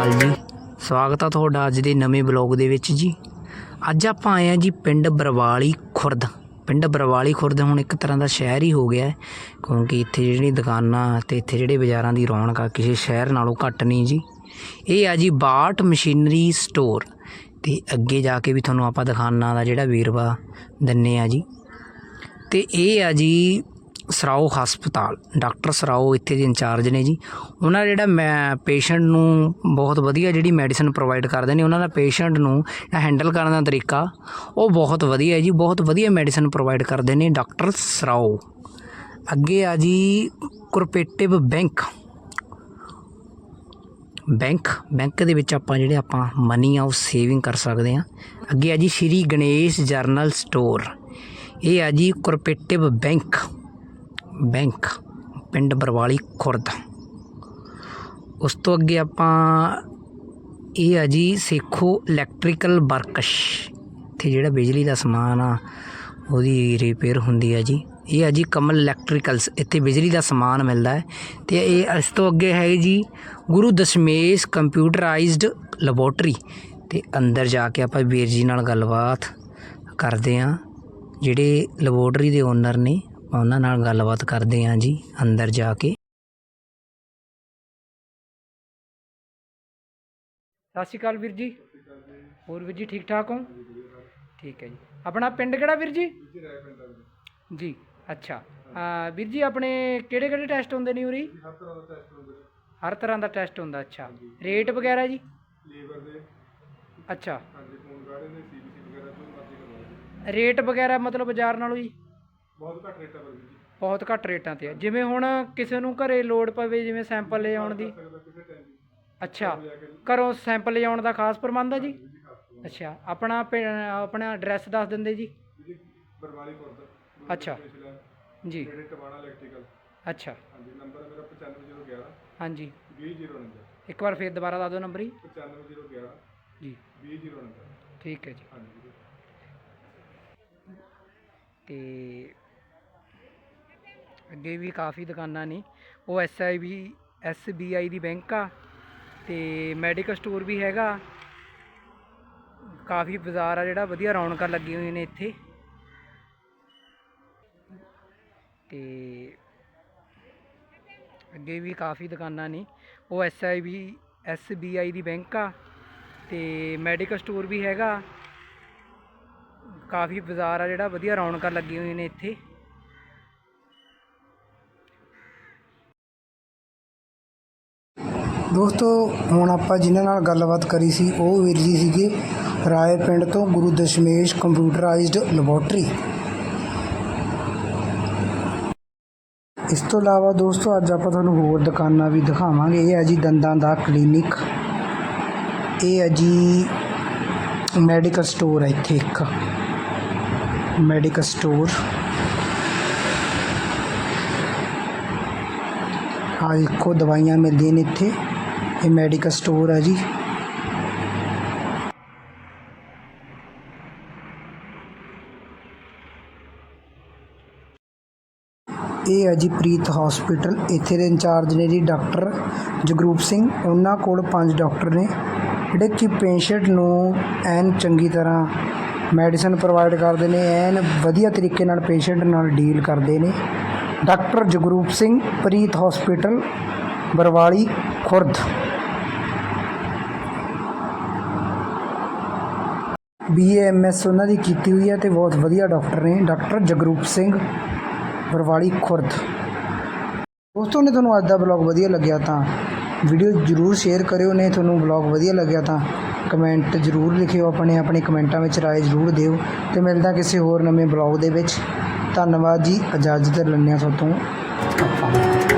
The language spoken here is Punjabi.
ਅਕਾਲ ਜੀ। ਸਵਾਗਤ ਆ ਤੁਹਾਡਾ ਅੱਜ ਦੇ ਨਵੇਂ ਬਲੌਗ ਦੇ ਵਿੱਚ ਜੀ। ਅੱਜ ਆਪਾਂ ਆਏ ਆ ਜੀ ਪਿੰਡ ਬਰਵਾਲੀ ਖੁਰਦ। ਪਿੰਡ ਬਰਵਾਲੀ ਖੁਰਦ ਹੁਣ ਇੱਕ ਤਰ੍ਹਾਂ ਦਾ ਸ਼ਹਿਰ ਹੀ ਹੋ ਗਿਆ ਕਿਉਂਕਿ ਇੱਥੇ ਜਿਹੜੀ ਦੁਕਾਨਾਂ ਤੇ ਇੱਥੇ ਜਿਹੜੇ ਬਾਜ਼ਾਰਾਂ ਦੀ ਰੌਣਕ ਆ, ਕਿਸੇ ਸ਼ਹਿਰ ਨਾਲੋਂ ਘੱਟ ਨਹੀਂ ਜੀ। ਇਹ ਆ ਜੀ ਬਾਟ ਮਸ਼ੀਨਰੀ ਸਟੋਰ। ਤੇ ਅੱਗੇ ਜਾ ਕੇ ਵੀ ਤੁਹਾਨੂੰ ਆਪਾਂ ਦੁਕਾਨਾਂ ਦਾ ਜਿਹੜਾ ਵੇਰਵਾ ਦਿੰਨੇ ਆ ਜੀ। ਤੇ ਇਹ ਆ ਜੀ ਸਰਾਓ ਹਸਪਤਾਲ, ਡਾਕਟਰ ਸਰਾਓ ਇੱਥੇ ਦੇ ਇੰਚਾਰਜ ਨੇ ਜੀ। ਉਹਨਾਂ ਜਿਹੜਾ ਮੈਂ ਪੇਸ਼ੈਂਟ ਨੂੰ ਬਹੁਤ ਵਧੀਆ ਜਿਹੜੀ ਮੈਡੀਸਨ ਪ੍ਰੋਵਾਈਡ ਕਰਦੇ ਨੇ, ਉਹਨਾਂ ਦਾ ਪੇਸ਼ੈਂਟ ਨੂੰ ਹੈਂਡਲ ਕਰਨ ਦਾ ਤਰੀਕਾ ਉਹ ਬਹੁਤ ਵਧੀਆ ਹੈ ਜੀ, ਬਹੁਤ ਵਧੀਆ ਮੈਡੀਸਨ ਪ੍ਰੋਵਾਈਡ ਕਰਦੇ ਨੇ ਡਾਕਟਰ ਸਰਾਓ। ਅੱਗੇ ਆ ਜੀ ਕੋਰਪੋਰੇਟਿਵ ਬੈਂਕ। ਬੈਂਕ ਬੈਂਕ ਦੇ ਵਿੱਚ ਆਪਾਂ ਜਿਹੜੇ ਆਪਾਂ ਮਨੀ ਆ ਉਹ ਸੇਵਿੰਗ ਕਰ ਸਕਦੇ ਆ ਅੱਗੇ ਆ ਜੀ, ਸ਼੍ਰੀ ਗਣੇਸ਼ ਜਰਨਲ ਸਟੋਰ। ਇਹ ਆ ਜੀ ਕੋਰਪੋਰੇਟਿਵ ਬੈਂਕ। ਬੈਂਕ, ਪਿੰਡ ਬਰਵਾਲੀ, ਖੁਰਦ। ਉਸ ਤੋਂ ਅੱਗੇ ਆਪਾਂ ਇਹ ਆ ਜੀ ਸੇਖੋ ਇਲੈਕਟ੍ਰੀਕਲ ਵਰਕਸ਼। ਇੱਥੇ ਜਿਹੜਾ ਬਿਜਲੀ ਦਾ ਸਮਾਨ ਆ, ਉਹਦੀ ਰਿਪੇਅਰ ਹੁੰਦੀ ਹੈ ਜੀ। ਇਹ ਆ ਜੀ ਕਮਲ ਇਲੈਕਟ੍ਰੀਕਲਸ, ਇੱਥੇ ਬਿਜਲੀ ਦਾ ਸਮਾਨ ਮਿਲਦਾ ਹੈ। ਤੇ ਇਹ ਇਸ ਤੋਂ ਅੱਗੇ ਹੈ ਜੀ ਗੁਰੂ ਦਸ਼ਮੇਸ਼ ਕੰਪਿਊਟਰਾਈਜ਼ਡ ਲੈਬੋਰਟਰੀ। ਤੇ ਅੰਦਰ ਜਾ ਕੇ ਆਪਾਂ ਵੀਰ ਜੀ ਨਾਲ ਗੱਲਬਾਤ ਕਰਦੇ ਹਾਂ। ਜਿਹੜੇ ਲੈਬੋਰਟਰੀ ਦੇ ਓਨਰ ਨੇ ਉਹਨਾਂ ਨਾਲ ਗੱਲਬਾਤ ਕਰਦੇ ਹਾਂ ਜੀ, ਅੰਦਰ ਜਾ ਕੇ। ਸਤਿ ਸ਼੍ਰੀ ਅਕਾਲ ਵੀਰ ਜੀ। ਹੋਰ ਵੀਰ ਜੀ ਠੀਕ ਠਾਕ ਹੋ? ਠੀਕ ਹੈ ਜੀ। ਆਪਣਾ ਪਿੰਡ ਕਿਹੜਾ ਵੀਰ ਜੀ? ਜੀ, ਅੱਛਾ। ਵੀਰ ਜੀ ਆਪਣੇ ਕਿਹੜੇ ਕਿਹੜੇ ਟੈਸਟ ਹੁੰਦੇ ਨੇ ਉਰੀ? ਹਰ ਤਰ੍ਹਾਂ ਦਾ ਟੈਸਟ ਹੁੰਦਾ, ਅੱਛਾ। ਰੇਟ ਵਗੈਰਾ ਜੀ? ਲੀਵਰ ਦੇ ਅੱਛਾ। ਹਾਂਜੀ ਖੂਨ ਗਾੜੇ ਦੇ ਸੀਬੀਸੀ ਵਗੈਰਾ ਤੋਂ ਮਰਜ਼ੀ ਕਰਵਾਓ ਰੇਟ ਵਗੈਰਾ ਮਤਲਬ ਬਾਜ਼ਾਰ ਨਾਲੋਂ ਜੀ? ਬਹੁਤ ਘੱਟ ਰੇਟਾਂ ਪਰ ਜੀ। ਬਹੁਤ ਘੱਟ ਰੇਟਾਂ ਤੇ ਆ। ਜਿਵੇਂ ਹੁਣ ਕਿਸੇ ਨੂੰ ਘਰੇ ਲੋੜ ਪਵੇ ਜਿਵੇਂ ਸੈਂਪਲ ਲੈ ਆਉਣ ਦੀ। ਸਕਦਾ ਕਿਸੇ ਟਾਈਮ ਵੀ ਅੱਛਾ। ਘਰੋਂ ਸੈਂਪਲ ਲੈ ਆਉਣ ਦਾ ਖਾਸ ਪ੍ਰਬੰਧ ਹੈ ਜੀ? ਅੱਛਾ। ਆਪਣਾ ਪਿੰ- ਆਪਣਾ ਐਡਰੈਸ ਦੱਸ ਦਿੰਦੇ ਜੀ? ਜੀ ਬਰਵਾਲੀ ਖੁਰਦ ਅੱਛਾ। ਜੀ। ਜਿਹੜੇ ਟਵਾਣਾ ਇਲੈਕਟ੍ਰੀਕਲ ਅੱਛਾ। ਹਾਂਜੀ ਨੰਬਰ ਮੇਰਾ 95011 ਹਾਂਜੀ। 209 ਇੱਕ ਵਾਰ ਫੇਰ ਦੁਬਾਰਾ ਦੱਸ ਦਿਓ ਨੰਬਰ ਜੀ। 95011 ਜੀ। 209 ਠੀਕ ਹੈ ਜੀ। ਹਾਂਜੀ ਵੀਰੇ। ਤੇ ਅੱਗੇ ਵੀ ਕਾਫੀ ਦੁਕਾਨਾਂ ਨੇ। ਉਹ S I B S B I the bank ਆ ਤੇ ਮੈਡੀਕਲ ਸਟੋਰ ਵੀ ਹੈਗਾ। ਕਾਫੀ ਬਾਜ਼ਾਰ ਆ ਜਿਹੜਾ, ਵਧੀਆ ਰੌਣਕਾਂ ਲੱਗੀਆਂ ਹੋਈਆਂ ਨੇ ਇੱਥੇ। ਤੇ ਅੱਗੇ ਵੀ ਕਾਫੀ ਦੁਕਾਨਾਂ ਨੇ। ਉਹ S I B S B I the bank ਆ ਤੇ ਮੈਡੀਕਲ ਸਟੋਰ ਵੀ ਹੈਗਾ। ਕਾਫੀ ਬਾਜ਼ਾਰ ਆ ਜਿਹੜਾ, ਵਧੀਆ ਰੌਣਕਾਂ ਲੱਗੀਆਂ ਹੋਈਆਂ ਨੇ ਇੱਥੇ। ਦੋਸਤੋ, ਹੁਣ ਆਪਾਂ ਜਿਨ੍ਹਾਂ ਨਾਲ ਗੱਲਬਾਤ ਕਰੀ ਸੀ, ਉਹ ਵੀਰ ਜੀ ਸੀਗੇ ਰਾਏ ਪਿੰਡ ਤੋਂ ਗੁਰੂ ਦਸ਼ਮੇਸ਼ ਕੰਪਿਊਟਰਾਈਜ਼ਡ ਲੈਬੋਰਟਰੀ। ਇਸ ਤੋਂ ਇਲਾਵਾ ਦੋਸਤੋ, ਅੱਜ ਆਪਾਂ ਤੁਹਾਨੂੰ ਹੋਰ ਦੁਕਾਨਾਂ ਵੀ ਦਿਖਾਵਾਂਗੇ। ਇਹ ਹੈ ਜੀ ਦੰਦਾਂ ਦਾ ਕਲੀਨਿਕ। ਇਹ ਹੈ ਜੀ ਮੈਡੀਕਲ ਸਟੋਰ ਹੈ ਇੱਥੇ ਇੱਕ। Medical store. ਆ ਦੇਖੋ, ਦਵਾਈਆਂ ਮਿਲਦੀਆਂ ਨੇ ਇੱਥੇ। ਇਹ ਮੈਡੀਕਲ ਸਟੋਰ ਹੈ ਜੀ। ਇਹ ਹੈ ਜੀ ਪ੍ਰੀਤ ਹਸਪੀਟਲ ਇੱਥੇ ਦੇ ਇੰਚਾਰਜ ਨੇ ਜੀ ਡਾਕਟਰ ਜਗਰੂਪ ਸਿੰਘ। ਉਹਨਾਂ ਕੋਲ ਪੰਜ ਡਾਕਟਰ ਨੇ। ਜਿਹੜੇ ਕਿ ਪੇਸ਼ੈਂਟ ਨੂੰ ਐਨ ਚੰਗੀ ਤਰ੍ਹਾਂ ਮੈਡੀਸਨ ਪ੍ਰੋਵਾਈਡ ਕਰਦੇ ਨੇ, ਐਨ ਵਧੀਆ ਤਰੀਕੇ ਨਾਲ ਪੇਸ਼ੈਂਟ ਨਾਲ ਡੀਲ ਕਰਦੇ ਨੇ। Doctor Jagroop Singh, Preet hospital Barwali, Khurd. B A M S ਉਹਨਾਂ ਦੀ ਕੀਤੀ ਹੋਈ ਹੈ ਤੇ ਬਹੁਤ ਵਧੀਆ ਡਾਕਟਰ ਨੇ, ਡਾਕਟਰ ਜਗਰੂਪ ਸਿੰਘ ਬਰਵਾਲੀ ਖੁਰਦ। ਦੋਸਤੋ, ਨੇ ਤੁਹਾਨੂੰ ਅੱਜ ਦਾ ਬਲੌਗ ਵਧੀਆ ਲੱਗਿਆ ਤਾਂ ਵੀਡੀਓ ਜਰੂਰ ਸ਼ੇਅਰ ਕਰਿਓ, ਨੇ ਤੁਹਾਨੂੰ ਬਲੌਗ ਵਧੀਆ ਲੱਗਿਆ ਤਾਂ ਕਮੈਂਟ ਜਰੂਰ ਲਿਖਿਓ, ਆਪਣੇ ਆਪਣੇ ਕਮੈਂਟਾਂ ਵਿੱਚ ਰਾਏ ਜਰੂਰ ਦਿਓ ਤੇ ਮਿਲਦਾ ਕਿਸੇ ਹੋਰ ਨਵੇਂ ਬਲੌਗ ਦੇ ਵਿੱਚ। ਧੰਨਵਾਦ ਜੀ, ਇਜਾਜ਼ਤ ਲੈਂਦੇ ਹਾਂ ਤੁਹਾਡੇ